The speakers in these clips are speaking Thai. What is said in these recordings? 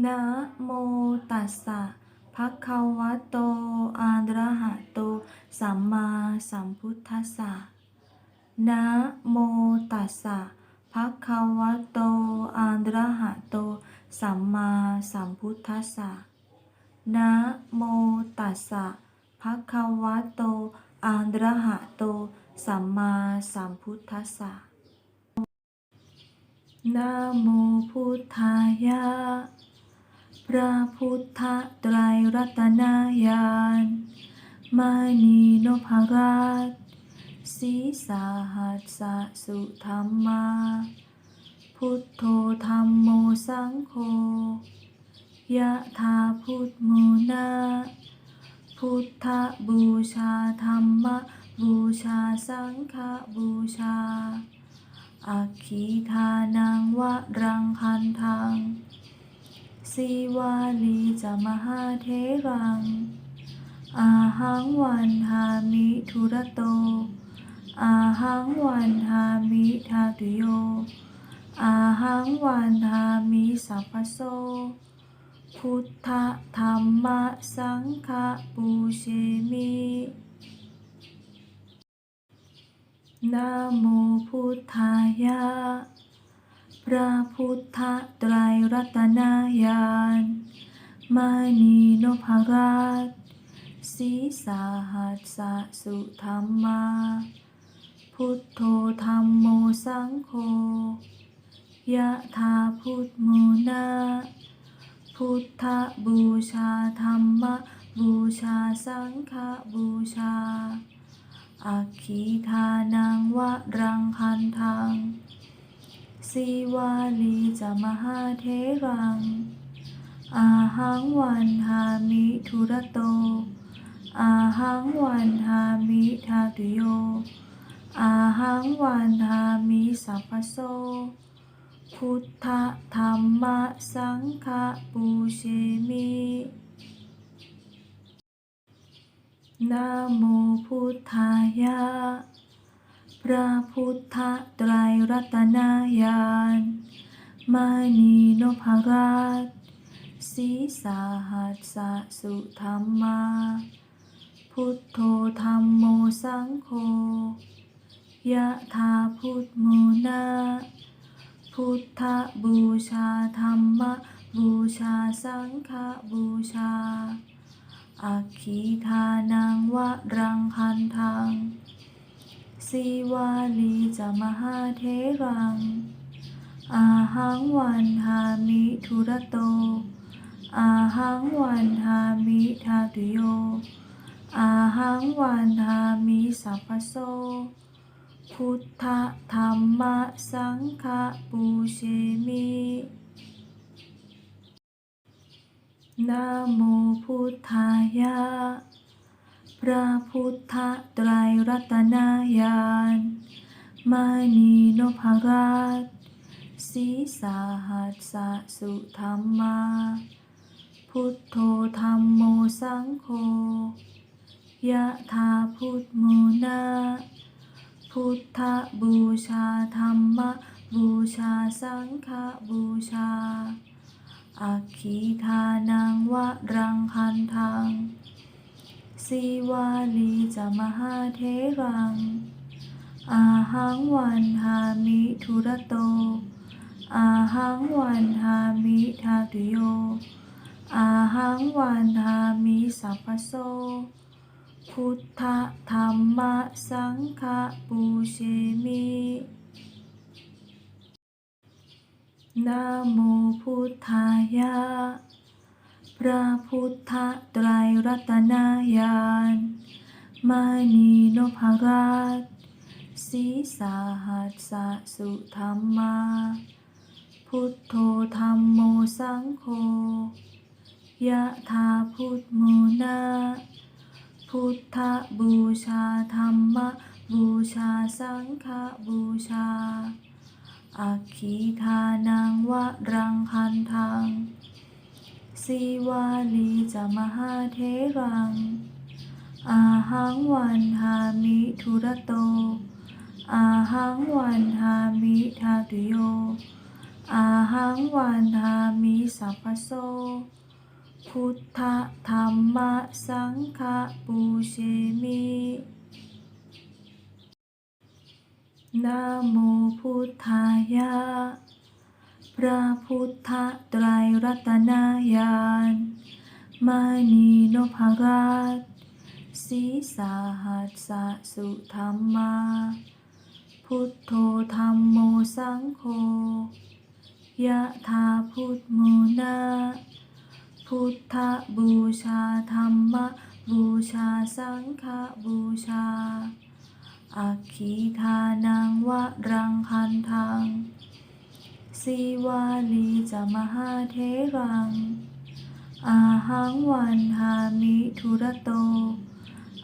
นะโมตัสสะภะคะวะโตอะระหะโต สัมมาสัมพุทธัสสะนะโมตัสสะภะคะวะโตอะระหะโต สัมมาสัมพุทธัสสะนะโมตัสสะภะคะวะโตอะระหะโต สัมมาสัมพุทธัสสะนะโมพุทธายะ พระพุทธไตรรัตนญาณมณีนพราชสีสาหัสสะสุธรรมา พุทโธธรรมโมสังโฆยะธาพุทโมนาพุทธบูชาธรรมบูชาสังฆบูชาอัคคีทานังวะรังคันทัง สีวาลีจะมหาเทรัง อาหังวันทามิทุระโต อาหังวันทามิทาตุโย อาหังวันทามิสัพพโส พุทธธรรมสังฆปูเชมินะโมพุทธายะ พระพุทธไตรรัตนญาณมณีนพราชสีสาหัสสะสุธรรมา พุทโธธรรมโมสังโฆยะธาพุทโมนาพุทธบูชาธรรมบูชาสังฆบูชาอัคคีทานังวะรังคันทัง สีวาลีจะมหาเทรัง อาหังวันทามิทุระโต อาหังวันทามิทาตุโย อาหังวันทามิสัพพโส พุทธธรรมสังฆปูเชมินะโมพุทธายะ พระพุทธไตรรัตนญาณมณีนพราชสีสาหัสสะสุธรรมา พุทโธธรรมโมสังโฆยะธาพุทโมนาพุทธบูชาธรรมบูชาสังฆบูชาอัคคีทานังวะรังคันทัง สีวาลีจะมหาเทรัง อาหังวันทามิทุระโต อาหังวันทามิทาตุโย อาหังวันทามิสัพพโส พุทธธรรมสังฆปูเชมินะโมพุทธายะ พระพุทธไตรรัตนญาณมณีนพราชสีสาหัสสะสุธรรมา พุทโธธรรมโมสังโฆยะธาพุทโมนาพุทธบูชาธรรมบูชาสังฆบูชาอัคคีทานังวะรังคันทัง สีวาลีจะมหาเทรัง อาหังวันทามิทุระโต อาหังวันทามิทาตุโย อาหังวันทามิสัพพโส พุทธธรรมสังฆปูเชมินะโมพุทธายะ ระพุทธไตรรัตนญาณมณีนพราชสีสาหัสสะสุธรรมา พุทโธธรรมโมสังโฆยะธาพุทโมนาพุทธบูชาธรรมบูชาสังฆบูชาอัคคีทานังวะรังคันทัง สีวาลีจะมหาเทรัง อาหังวันทามิทุระโต อาหังวันทามิทาตุโย อาหังวันทามิสัพพโส พุทธธรรมสังฆปูเชมินะโมพุทธายะ พระพุทธไตรรัตนญาณมณีนพราชสีสาหัสสะสุธรรมา พุทโธธรรมโมสังโฆยะธาพุทโมนาพุทธบูชาธรรมบูชาสังฆบูชาอัคคีทานังวะรังคันทัง สีวาลีจะมหาเทรัง อาหังวันทามิทุระโต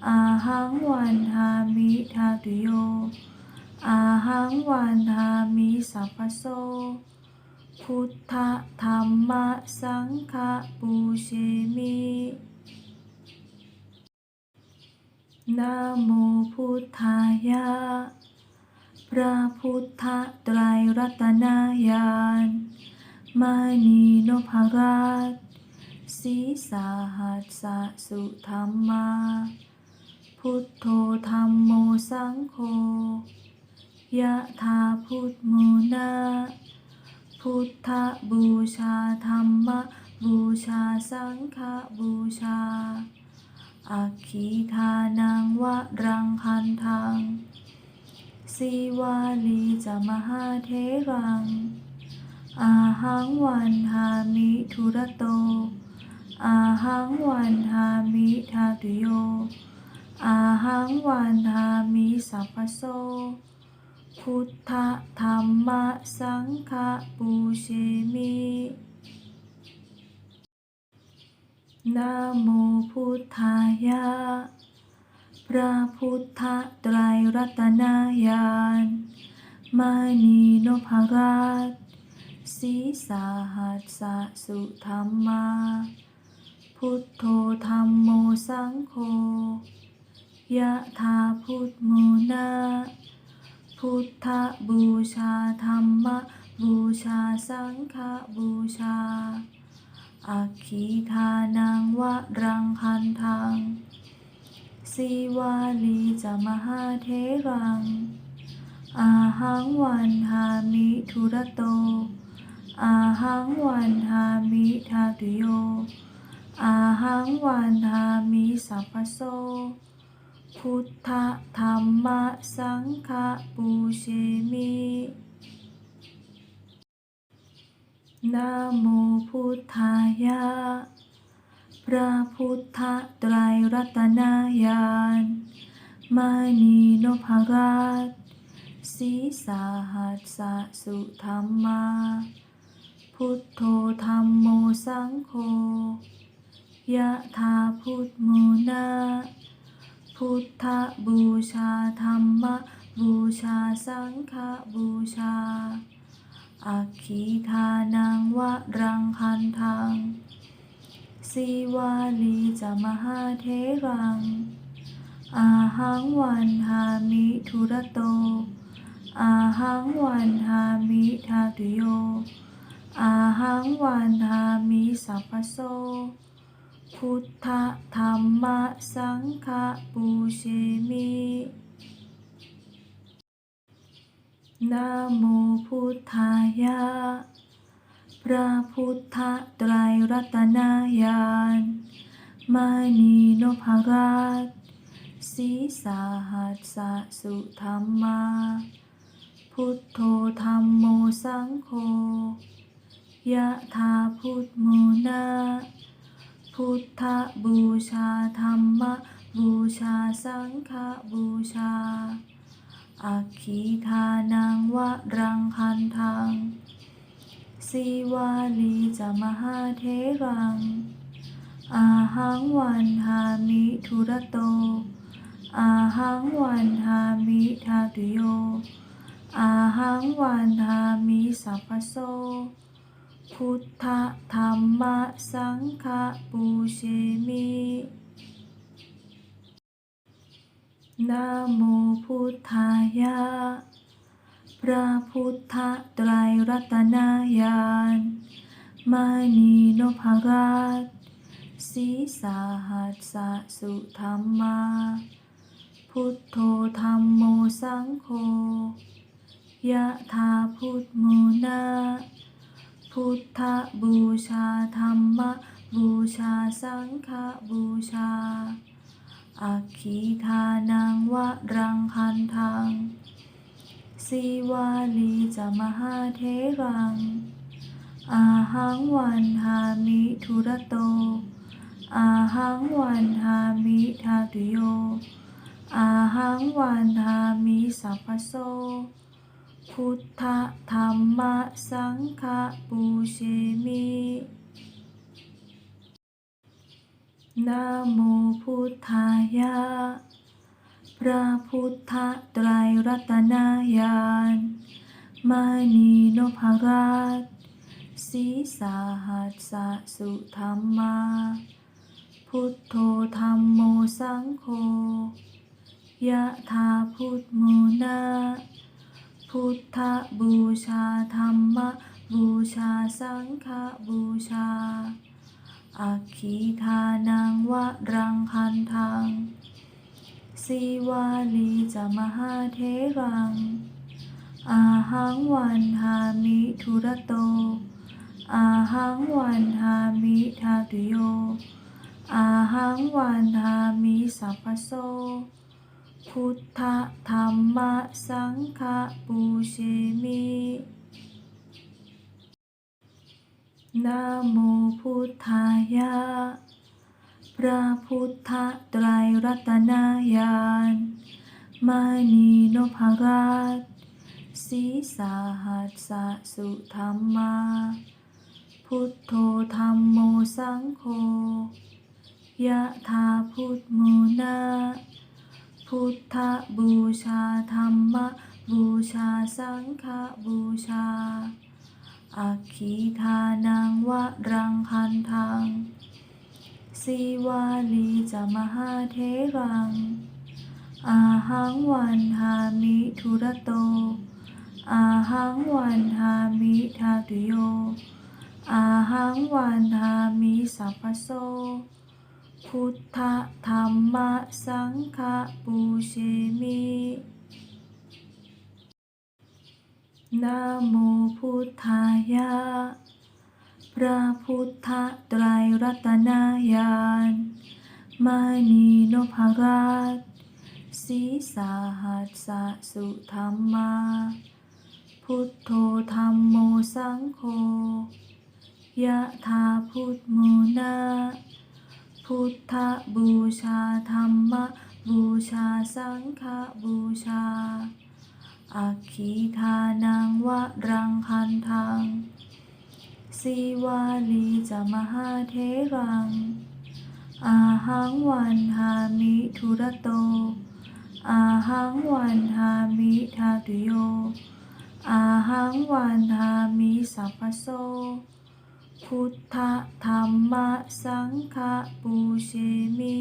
อาหังวันทามิทาตุโย อาหังวันทามิสัพพโส พุทธธรรมสังฆปูเชมินะโมพุทธายะ พระพุทธไตรรัตนญาณมณีนพราชสีสาหัสสะสุธรรมา พุทโธธรรมโมสังโฆยะธาพุทโมนาพุทธบูชาธรรมบูชาสังฆบูชาอัคคีทานังวะรังคันทัง สีวาลีจะมหาเทรัง อาหังวันทามิทุระโต อาหังวันทามิทาตุโย อาหังวันทามิสัพพโส พุทธธรรมสังฆปูเชมินะโมพุทธายะ พระพุทธไตรรัตนญาณมณีนพราชสีสาหัสสะสุธรรมา พุทโธธรรมโมสังโฆยะธาพุทโมนาพุทธบูชาธรรมบูชาสังฆบูชาอัคคีทานังวะรังคันทัง สีวาลีจะมหาเทรัง อาหังวันทามิทุระโต อาหังวันทามิทาตุโย อาหังวันทามิสัพพโส พุทธธรรมสังฆปูเชมินะโมพุทธายะ พระพุทธไตรรัตนญาณมณีนพราชสีสาหัสสะสุธรรมา พุทโธธรรมโมสังโฆยะธาพุทโมนาพุทธบูชาธรรมบูชาสังฆบูชาอัคคีทานังวะรังคันทัง สีวาลีจะมหาเทรัง อาหังวันทามิทุระโต อาหังวันทามิทาตุโย อาหังวันทามิสัพพโส พุทธธรรมสังฆปูเชมินะโมพุทธายะ ระพุทธไตรรัตนายานมานีนพราระพุทธไตรรัตนญาณมณีนพราชสีสาหัสสะสุธรรมา พุทโธธรรมโมสังโฆยะธาพุทโมนาพุทธบูชาธรรมบูชาสังฆบูชา อัคคีทานังวะรังคันทัง สีวาลีจะมหาเทรัง อาหังวันหามิทุระโต อาหังวันหามิทาตุโย อาหังวันหามิสัพพโส พุทธธรรมสังฆปูเชมินะโมพุทธายะ พระพุทธไตรรัตนญาณมณีนพราชสีสาหัสสุธรรมา พุทโธธรรมโมสังโฆยะธาพุทโมนาพุทธบูชาธรรมบูชาสังฆบูชาอัคคีทานังวะรังคันทัง สีวาลีจะมหาเทรัง อาหังวันหามิทุระโต อาหังวันหามิทาตุโย อาหังวันหามิสัพพโส พุทธธรรมสังฆปูเชมินะโมพุทธายะ พระพุทธไตรรัตนาญาณมณีนพราชสีสาหัสสะสุธรรมา พุทโธธรรมโมสังโฆยะธาพุทโมนาพุทธบูชาธรรมบูชาสังฆบูชาอัคคีทานังวะรังคันทัง สีวาลีจะมหาเทรัง อาหังวันหามิทุระโต อาหังวันหามิทาตุโย อาหังวันหามิสัพพโส พุทธธรรมสังฆปูเชมินะโมพุทธายะ พระพุทธไตรรัตนญาณมณีนพราชสีสาหัสสะสุธรรมา พุทโธธรรมโมสังโฆยะธาพุทโมนาพุทธบูชาธรรมบูชาสังฆบูชาอัคคีทานังวะรังคันทัง สีวาลีจะมหาเทรัง อาหังวันหามิทุระโต อาหังวันหามิทาตุโย อาหังวันหามิสัพพโส พุทธธรรมสังฆปูเชมินะโมพุทธายะ ระพุทธไตรรัตนญาณมณีนพราชสีสาหัสสะสุธรรมา พุทโธธรรมโมสังโฆยะธาพุทโมนาพุทธบูชาธรรมบูชาสังฆบูชาอัคคีทานังวะรังคันทัง สีวาลีจะมหาเทรัง อาหังวันหามิทุระโต อาหังวันหามิทาตุโย อาหังวันหามิสัพพโส พุทธธรรมสังฆปูเชมิ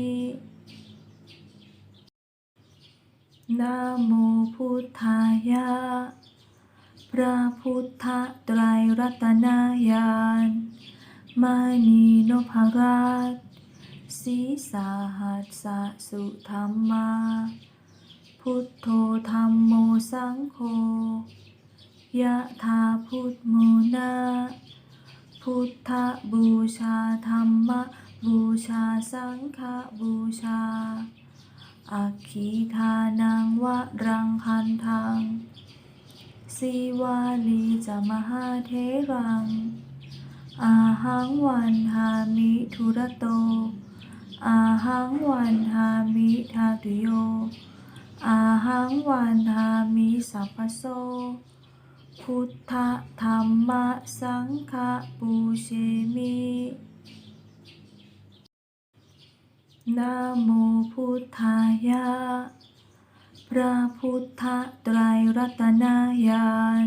นะโมพุทธายะ ระพุทธไตรรัตนญาณมณีนพราชสีสาหัสสะสุธรรมา พุทโธธรรมโมสังโฆยะธาพุทโมนาพุทธบูชาธรรมบูชาสังฆบูชาอัคคีทานังวะรังคันทัง สีวาลีจะมหาเทรัง อาหังวันหามิทุระโต อาหังวันหามิทาตุโย อาหังวันหามิสัพพโส พุทธธรรมสังฆปูเชมินะโมพุทธายะ พระพุทธไตรรัตนญาณ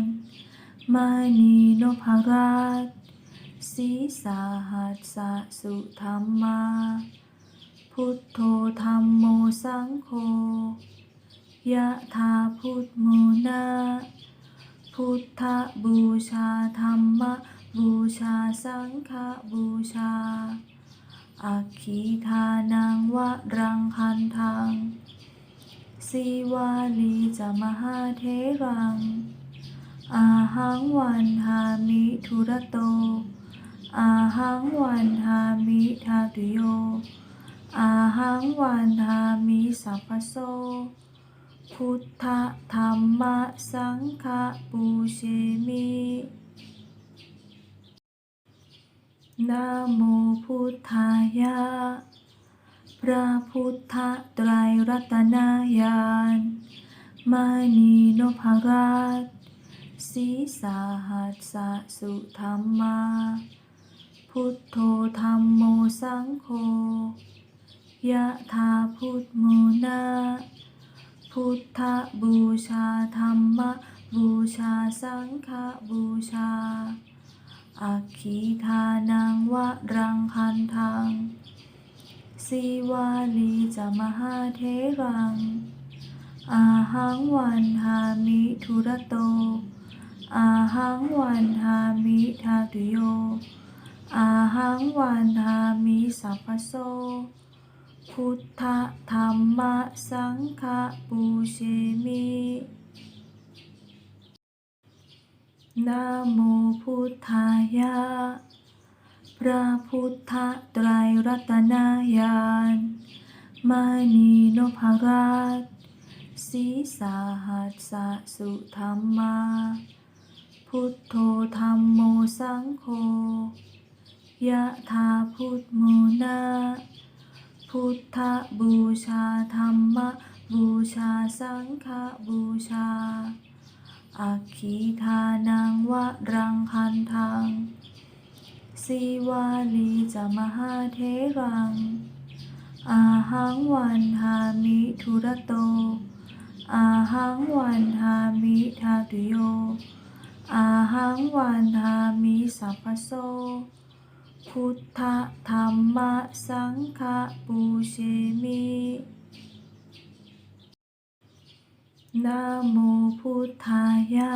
มณีนพราชสีสาหัสสะสุธรรมา พุทโธธรรมโมสังโฆยะธาพุทโมนาพุทธบูชาธรรมบูชาสังฆบูชาอัคคีทานังวะรังคันทัง สีวาลีจะมหาเทรัง อาหังวันหามิทุระโต อาหังวันหามิทาตุโย อาหังวันหามิสัพพโส พุทธธรรมสังฆปูเชมินะโมพุทธายะ พระพุทธไตรรัตนญาณมณีนพราชสีสาหัสสะสุธรรมา พุทโธธรรมโมสังโฆยะธาพุทโมนาพุทธบูชาธรรมบูชาสังฆบูชาอัคคีทานังวะรังคันทัง สีวาลีจะมหาเทรัง อาหังวันหามิทุระโต อาหังวันหามิทาตุโย อาหังวันหามิสัพพโสพุทธธรรมสังฆปูเชมินะโมพุทธายะ พระพุทธไตรรัตนญาณมณีนพราชสีสาหัสสะสุธรรมา พุทโธธรรมโมสังโฆยะธาพุทโมนาพุทธบูชาธรรมบูชาสังฆบูชาอัคคีทานังวะรังคันทัง สีวาลีจะมหาเทรัง อาหังวันหามิทุระโต อาหังวันหามิทาตุโย อาหังวันหามิสัพพโสพุทธธรรมสังฆปูเชมินะโมพุทธายะ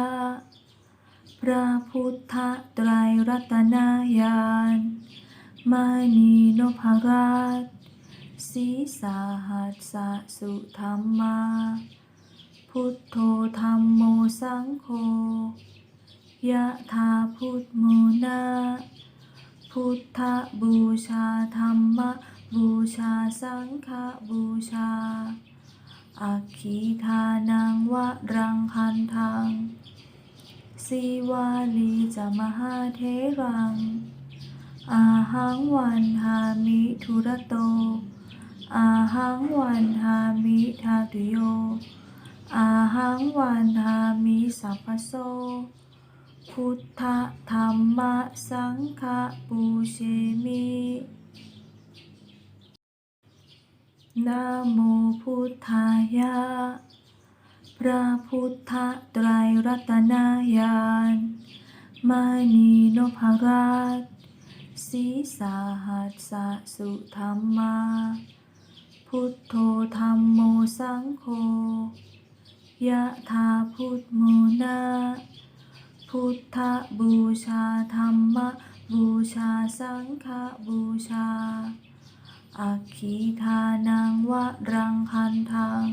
ระพุทธไตรรัตนญาณมณีนพราชสีสาหัสสะสุธรรมา พุทโธธรรมโมสังโฆยะธาพุทโมนาพุทธบูชาธรรมบูชาสังฆบูชาอัคคีทานังวะรังคันทัง สีวาลีจะมหาเทรัง อาหังวันหามิทุระโต อาหังวันหามิทาตุโย อาหังวันหามิสัพพโส พุทธธรรมสังฆปูเชมินะโมพุทธายะ พระพุทธไตรรัตนญาณมณีนพราชสีสาหัสสะสุธรรมา พุทโธธรรมโมสังโฆยะธาพุทโมนาพุทธบูชาธรรมบูชาสังฆบูชาอัคคีทานังวะรังคันทัง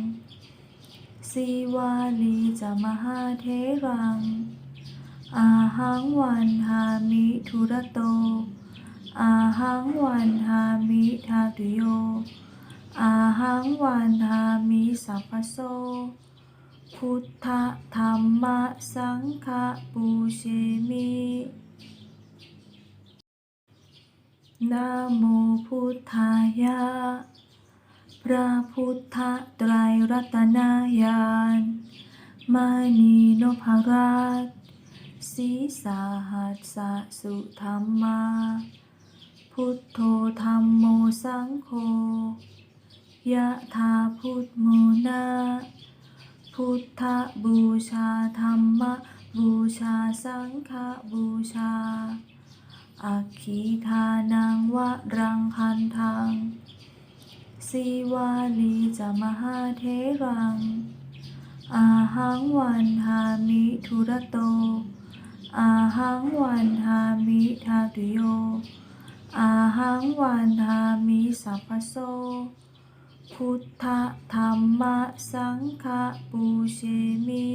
สีวาลีจะมหาเทรัง อาหังวันหามิทุระโต อาหังวันหามิทาตุโย อาหังวันหามิสัพพโส พุทธธรรมสังฆปูเชมินะโมพุทธายะ พระพุทธไตรรัตนญาณมณีนพราชสีสาหัสสะสุธรรมา พุทโธธรรมโมสังโฆยะธาพุทโมนาพุทธบูชาธรรมบูชาสังฆบูชาอัคคีทานังวะรังคันทัง สีวาลีจะมหาเทรัง อาหังวันหามิทุระโต อาหังวันหามิทาตุโย อาหังวันหามิสัพพโส พุทธธรรมสังฆปูเชมิ